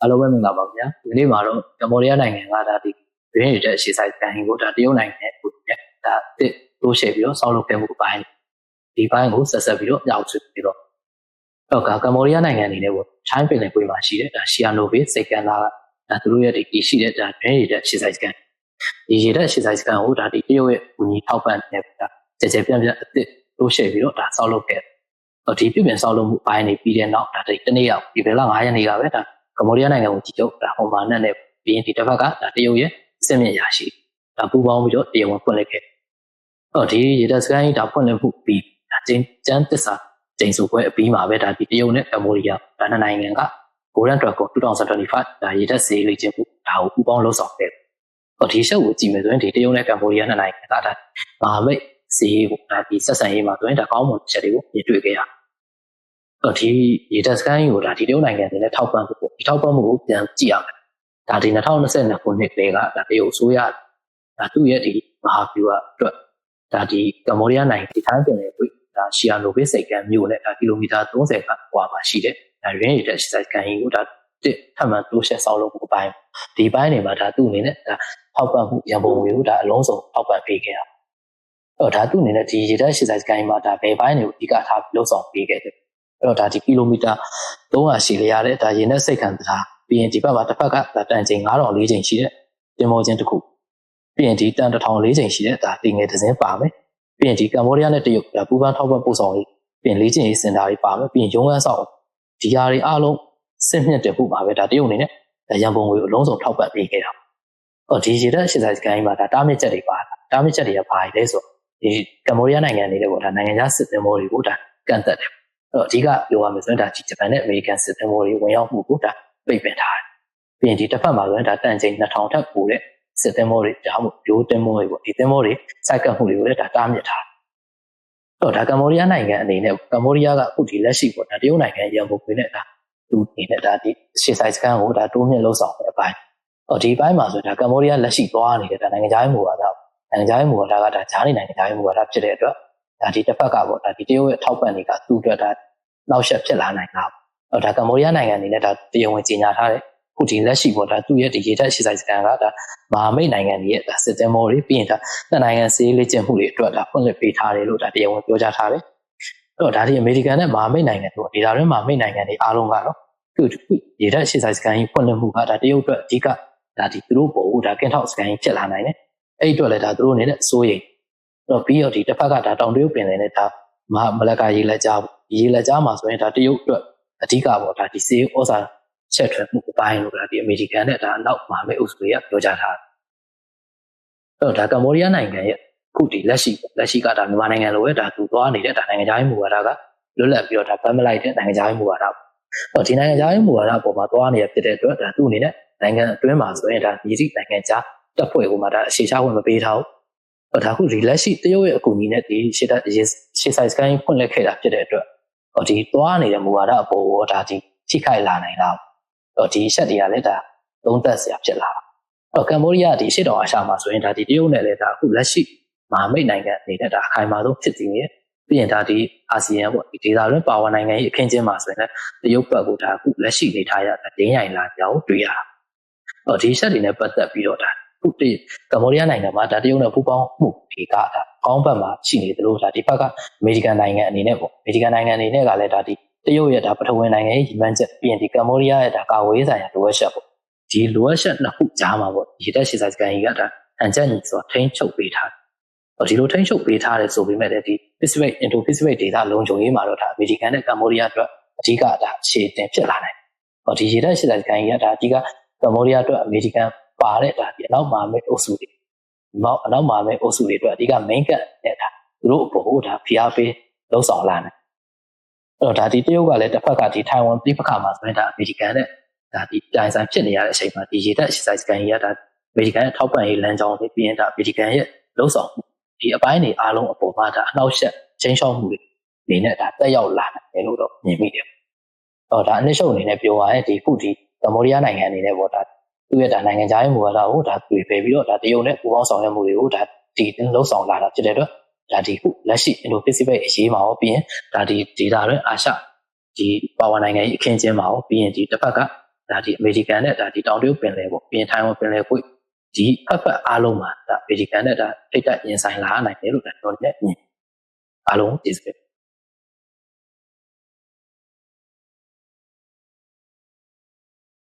အားလုံးပဲမင်္ဂလာပါခင်ဗျာဒီနေ့မှာတော့ကမ္ဘောဒီးယားနိုင်ငံကဒါဒီရင်းရတဲ့အရှိဆိုင်ကန်ကိုဒါတရုတ်နိုင်ငံနဲ့ကိုဒါတစ်တိုးရှယ်ပြီးတော့ဆောက်လုပ်ခဲ့မှုအပိုင်းဒီဘိုင်းကိုဆက်ဆက်ပြီးတော့ညှောက်ဆွပြီးတော့တော့ကကမ္ဘောဒီးယားနိုင်ငံအနေနဲ့ပေါ့ချိုင်းပင်လယ်ကွေ့မှာရှိတဲ့ဒါရှီယာနိုဗေးစိတ်ကန်လာကဒါသူတို့ရဲ့ဒီရှိတဲ့ဒါရင်းရတဲ့အရှိဆိုင်ကန်ဒီရတဲ့အရှိဆိုင်ကန်ကိုဒါဒီတရုတ်ရဲ့ဝင်ကြီးထောက်ပံ့နေဒါကြကြပြန့်ပြန့်အစ်တိုးရှယ်ပြီးတော့ဒါဆောက်လုပ်ခဲ့ဒီပြည်ပြင်ဆောက်လုပ်မှုပိုင်းနေပြီးတဲ့နောက်ဒါဒီတနေ့ရောက်ဒီဘယ်လ9ရက်နေ့ကပဲဒါ ကမ္ဘောဒီးယားနိုင်ငံကိုကြည့်တော့ဒါဟော်မာနဲ့နဲ့ပြီးရင်ဒီတစ်ဖက်ကဒါတရုတ်ရဲ့အစစ်မြင့်ရာရှိဒါပူပေါင်းပြီးတော့တရားဝင်ဖွင့်လိုက်ခဲ့ဟောဒီရေတပ်စကိုင်းဒါဖွင့်လိုက်မှုပြီးဒါကျင်းကျန်းသစ္စာကျင်းစုပွဲအပြီးမှာပဲဒါဒီတရုတ်နဲ့ကမ္ဘောဒီးယားဒါနှစ်နိုင်ငံက Golden Dragon 2025ဒါရေတပ်စီလေ့ကျင့်မှုဒါကိုပူပေါင်းလှုပ်ဆောင်ခဲ့ဟောဒီရှုပ်ကိုကြည့်မယ်ဆိုရင်ဒီတရုတ်နဲ့ကမ္ဘောဒီးယားနှစ်နိုင်ငံကဒါမဟာမိတ်စီကိုဒါဒီဆက်ဆံရေးမှာဆိုရင်ဒါကောင်းမွန်ချက်တွေကိုမြင်တွေ့ခဲ့ရတော့ ဒီရေတပ်စကိုင်းကိုဒါဒီတရုတ်နိုင်ငံတွေနဲ့ထောက်ပံ့ဖို့ဒီထောက်ပံ့မှုကိုပြန်ကြည့်ရမယ်ဒါဒီ2022ခုနှစ်ကလေးကဒါတရုတ်အစိုးရဒါသူ့ရဲ့ဒီမဟာဗျူဟာအတွက်ဒါဒီကမ္ဘောဒီးယားနိုင်ငံဒီထိုင်းပြည်နယ်ကိုဒါရှီယာနိုဗေးစိတ်ကံမြို့နဲ့ဒါကီလိုမီတာ30ကကွာမှာရှိတဲ့ဒါရင်းရတဲ့စိတ်ကံကြီးကိုဒါတစ်ထပ်မံတိုးရှက်ဆောက်လုပ်ဖို့အပိုင်းဒီပိုင်းတွေမှာဒါသူ့အနေနဲ့ဒါထောက်ပံ့မှုရန်ပုံငွေကိုဒါအလုံးစုံထောက်ပံ့ပေးခဲ့တာအဲ့တော့ဒါသူ့အနေနဲ့ဒီရေတပ်ရှစ်ဆိုင်စကိုင်းမှာဒါဘယ်ပိုင်းတွေကိုအဓိကထားလှုပ်ဆောင်ပေးခဲ့တယ် အဲ့တော့ဒါဒီကီလိုမီတာ300ရှိလေရတဲ့ဒါရေနဲ့စိတ်ခံတရားပြီးရင်ဒီဘက်မှာတစ်ဖက်ကဒါတန်ချိန်9000 4ချိန်ရှိတဲ့တင်မောချင်းတစ်ခုပြီးရင်ဒီတန်1000 4ချိန်ရှိတဲ့ဒါတင်ငယ်တစ်စင်းပါမယ်ပြီးရင်ဒီကမ္ဘောဒီးယားနဲ့တရုတ်ဒါပူပန်းထောက်ပံ့ပို့ဆောင်ရေးပြီးရင်၄ချိန်ရေးစင်တာတွေပါမယ်ပြီးရင်ရုံးခန်းဆောင်ဒီဟာတွေအားလုံးစစ်မြင့်တယ်ဖို့ပါပဲဒါတရုတ်အနေနဲ့ရန်ပုံငွေအလုံးစုံထောက်ပံ့ပေးခဲ့တာ။အော်ဒီရေတပ်ရှစ်ဆိုင်စကန်ကြီးမှာဒါတားမြစ်ချက်တွေပါတာ။တားမြစ်ချက်တွေကဘာလဲဆိုဒီကမ္ဘောဒီးယားနိုင်ငံအနေနဲ့ပေါ့ဒါနိုင်ငံခြားစစ်သင်္ဘောတွေကိုဒါကန့်သက်တယ်။အဲ့ တော့အဓိကပြောရမယ်ဆိုရင်ဒါဂျပန်နဲ့အမေရိကန်စစ်သင်္ဘောတွေဝင်ရောက်မှုကိုဒါပိတ်ပင်ထားတယ်။ပြီးရင်ဒီတစ်ဖက်မှာဆိုရင်ဒါတန်ချိန်2000ထက်ပိုတဲ့စစ်သင်္ဘောတွေဒါမှမဟုတ်ဂျိုးသင်္ဘောတွေပေါ့ဒီသင်္ဘောတွေစိုက်ကပ်မှုတွေကိုလည်းဒါတားမြစ်ထားတယ်။အဲ့တော့ဒါကမ္ဘောဒီးယားနိုင်ငံအနေနဲ့ကမ္ဘောဒီးယားကအခုဒီလက်ရှိပေါ့ဒါတရုတ်နိုင်ငံရန်ပုံငွေနဲ့ဒါသူအနေနဲ့ဒါဒီရှေ့ဆိုင်စကန်ကိုဒါတိုးမြင့်လှုပ်ဆောင်တဲ့အပိုင်း။အော်ဒီဘိုင်းမှာဆိုဒါကမ္ဘောဒီးယားလက်ရှိသွားနေတဲ့ဒါနိုင်ငံခြားရေးမူဝါဒနိုင်ငံခြားရေးမူဝါဒကဒါဂျားနေနိုင်ငံခြားရေးမူဝါဒဖြစ်တဲ့အတွက်ဒါဒီတစ်ဖက်ကပေါ့ဒါဒီတရုတ်ရဲ့ထောက်ပံ့တွေကသူ့အတွက်ဒါ နောက်ဆက်ဖြစ်လာနိုင်တာ။အော်ဒါကမ္ဘောဒီးယားနိုင်ငံအနေနဲ့ဒါတရားဝင်ကြေညာထားတဲ့ခုဒီလက်ရှိပေါ့ဒါသူ့ရဲ့ဒီရေတပ်ရှေ့ဆိုင်စကန်ကဒါမဟာမိတ်နိုင်ငံတွေရဲ့ဒါစစ်တဲမောတွေပြီးရင်ဒါနှစ်နိုင်ငံစီးလေ့ကျင့်မှုတွေအတွက်ဒါဖွင့်လှစ်ပေးထားတယ်လို့ဒါတရားဝင်ပြောကြားထားတယ်။အဲ့တော့ဒါဒီအမေရိကန်နဲ့မဟာမိတ်နိုင်ငံတို့ဒေတာတွင်းမဟာမိတ်နိုင်ငံတွေအားလုံးကတော့သူ့ရေတပ်ရှေ့ဆိုင်စကန်ကြီးဖွင့်လှစ်မှုကဒါတရုတ်အတွက်အဓိကဒါဒီသူတို့ပေါ်ကိုဒါကင်ထောက်စကန်ကြီးဖြစ်လာနိုင်တယ်။အဲ့ဒီအတွက်လည်းဒါသူတို့အနေနဲ့စိုးရိမ်အဲ့တော့ပြီးတော့ဒီတစ်ဖက်ကဒါတောင်တရုတ်ပင်လယ်နဲ့ဒါမမလကာရေလက်ကြား ရေလက်ကြားမှာဆိုရင်ဒါတရုတ်အတွက်အဓိကပေါ့ဒါဒီစေဩဇာချက်ထွက်မှုအပိုင်းလို့ဒါဒီအမေရိကန်နဲ့ဒါအနောက်မဟာမိတ်အုပ်စုတွေကပြောကြားထားတယ်။အဲ့တော့ဒါကမ္ဘောဒီးယားနိုင်ငံရဲ့ခုဒီလက်ရှိလက်ရှိကဒါမြန်မာနိုင်ငံလိုပဲဒါသူသွားနေတဲ့ဒါနိုင်ငံခြားရေးမူဝါဒကလွတ်လပ်ပြီးတော့ဒါဗတ်မလိုက်တဲ့နိုင်ငံခြားရေးမူဝါဒပေါ့။အဲ့တော့ဒီနိုင်ငံခြားရေးမူဝါဒပေါ်မှာသွားနေရဖြစ်တဲ့အတွက်ဒါသူ့အနေနဲ့နိုင်ငံအတွင်းမှာဆိုရင်ဒါမြည်သည့်နိုင်ငံခြားတပ်ဖွဲ့ကိုမှဒါအခြေချဝင်မပေးထားဘူး။အဲ့ဒါခုဒီလက်ရှိတရုတ်ရဲ့အကူအညီနဲ့ဒီရှေ့တပ်ရှေ့ဆိုင်စကိုင်းဖွင့်လက်ခဲ့တာဖြစ်တဲ့အတွက် ဟောဒီသွားနေတဲ့မူဝါဒအပေါ်ကိုဒါဒီထိခိုက်လာနိုင်တာ။တော့ဒီချက်တွေကလည်းဒါသုံးသက်စရာဖြစ်လာတာ။တော့ကမ္ဘောဒီးယားဒီရှေ့တော်အာရှမှာဆိုရင်ဒါဒီတရုတ်နဲ့လည်းဒါအခုလက်ရှိမဟာမိတ်နိုင်ငံအနေနဲ့ဒါအခိုင်အမာဆုံးဖြစ်တည်နေပြီးရင်ဒါဒီအာဆီယံပေါ့ဒီဒေသတွင်းပါဝင်နိုင်ငံရဲ့အခင်းကျင်းမှာဆိုရင်လည်းတရုတ်ဘက်ကဒါအခုလက်ရှိနေထားရတာဒင်းရိုင်လာကြောင်းတွေ့ရတာ။အော်ဒီချက်တွေနဲ့ပတ်သက်ပြီးတော့ဒါ ခုတည်းကမ္ဘောဒီးယားနိုင်ငံမှာဒါတရုတ်နဲ့ပူးပေါင်းမှုဒီကဒါကောင်းဘက်မှာရှိနေတယ်လို့ဒါဒီဘက်ကအမေရိကန်နိုင်ငံအနေနဲ့ပေါ့အမေရိကန်နိုင်ငံအနေနဲ့ကလည်းဒါဒီတရုတ်ရဲ့ဒါပထဝီနိုင်ငံရဲ့ရည်မှန်းချက်ပြီးရင်ဒီကမ္ဘောဒီးယားရဲ့ဒါကာဝေးဆိုင်ရာလိုအပ်ချက်ပေါ့ဒီလိုအပ်ချက်နှစ်ခုကြားမှာပေါ့ရေတက်ရှည်ဆိုင်စကန်ကြီးကဒါအန်ချက်ညီဆိုတာထိန်းချုပ်ပေးထားတယ်ဒီလိုထိန်းချုပ်ပေးထားတယ်ဆိုပေမဲ့လည်းဒီ Pacific Indo-Pacific ဒေသလုံခြုံရေးမှာတော့ဒါအမေရိကန်နဲ့ကမ္ဘောဒီးယားအတွက်အဓိကဒါအခြေတင်ဖြစ်လာနိုင်တယ်။ဟောဒီရေတပ်ရှစ်ဆိုင်ကန်ကြီးကဒါအဓိကကမ္ဘောဒီးယားအတွက်အမေရိကန်ပါတဲ့ဒါဒီ အနောက်မှာမဲ့အုပ်စုတွေနောက်အနောက်မှာမဲ့အုပ်စုတွေအတွက်အဓိက main ကနဲ့ဒါသူတို့အပေါ်ဒါဖိအားပေးလှုံ့ဆော်လာနိုင်။အဲ့တော့ဒါဒီတရုတ်ကလည်းတစ်ဖက်ကဒီထိုင်ဝမ်ပြည်ပခါမှာဆိုရင်ဒါအမေရိကန်နဲ့ဒါဒီပြိုင်ဆိုင်ဖြစ်နေရတဲ့အချိန်မှာဒီရေတပ်ရှစ်ဆိုင်ကန်ကြီးကဒါအမေရိကန်ရဲ့ထောက်ပံ့ရေးလမ်းကြောင်းတွေပြီးရင်ဒါအမေရိကန်ရဲ့လှုံ့ဆော်မှုဒီအပိုင်းတွေအားလုံးအပေါ်မှာဒါအနောက်ရှက်ချင်းချောက်မှုတွေနေနဲ့ဒါတက်ရောက်လာတယ်လို့တော့မြင်မိတယ်။အော်ဒါအနည်းရှုပ်အနေနဲ့ပြောရရင်ဒီခုဒီကမ္ဘောဒီးယားနိုင်ငံအနေနဲ့ပေါ့ဒါ သူ့ရဲ့ဒါနိုင်ငံခြားရေးမူဝါဒကိုဒါတွေ့ဖယ်ပြီးတော့ဒါတရုတ်နဲ့ပူးပေါင်းဆောင်ရွက်မှုတွေကိုဒါဒီလှုပ်ဆောင်လာတာဖြစ်တဲ့အတွက်ဒါဒီခုလက်ရှိ Indo-Pacific အရေးမှာရောပြီးရင်ဒါဒီဒေတာတွင်အာရှဒီပါဝါနိုင်ငံရဲ့အခင်းကျင်းမှာရောပြီးရင်ဒီတစ်ဖက်ကဒါဒီအမေရိကန်နဲ့ဒါဒီတောင်တရုတ်ပင်လယ်ပေါ့ပြင်ထိုင်ဝမ်ပင်လယ်ကွေ့ဒီဖက်ဖက်အားလုံးမှာဒါအမေရိကန်နဲ့ဒါထိတ်တက်ရင်ဆိုင်လာနိုင်တယ်လို့ဒါကျွန်တော်လည်းမြင်အားလုံးကျေးဇူး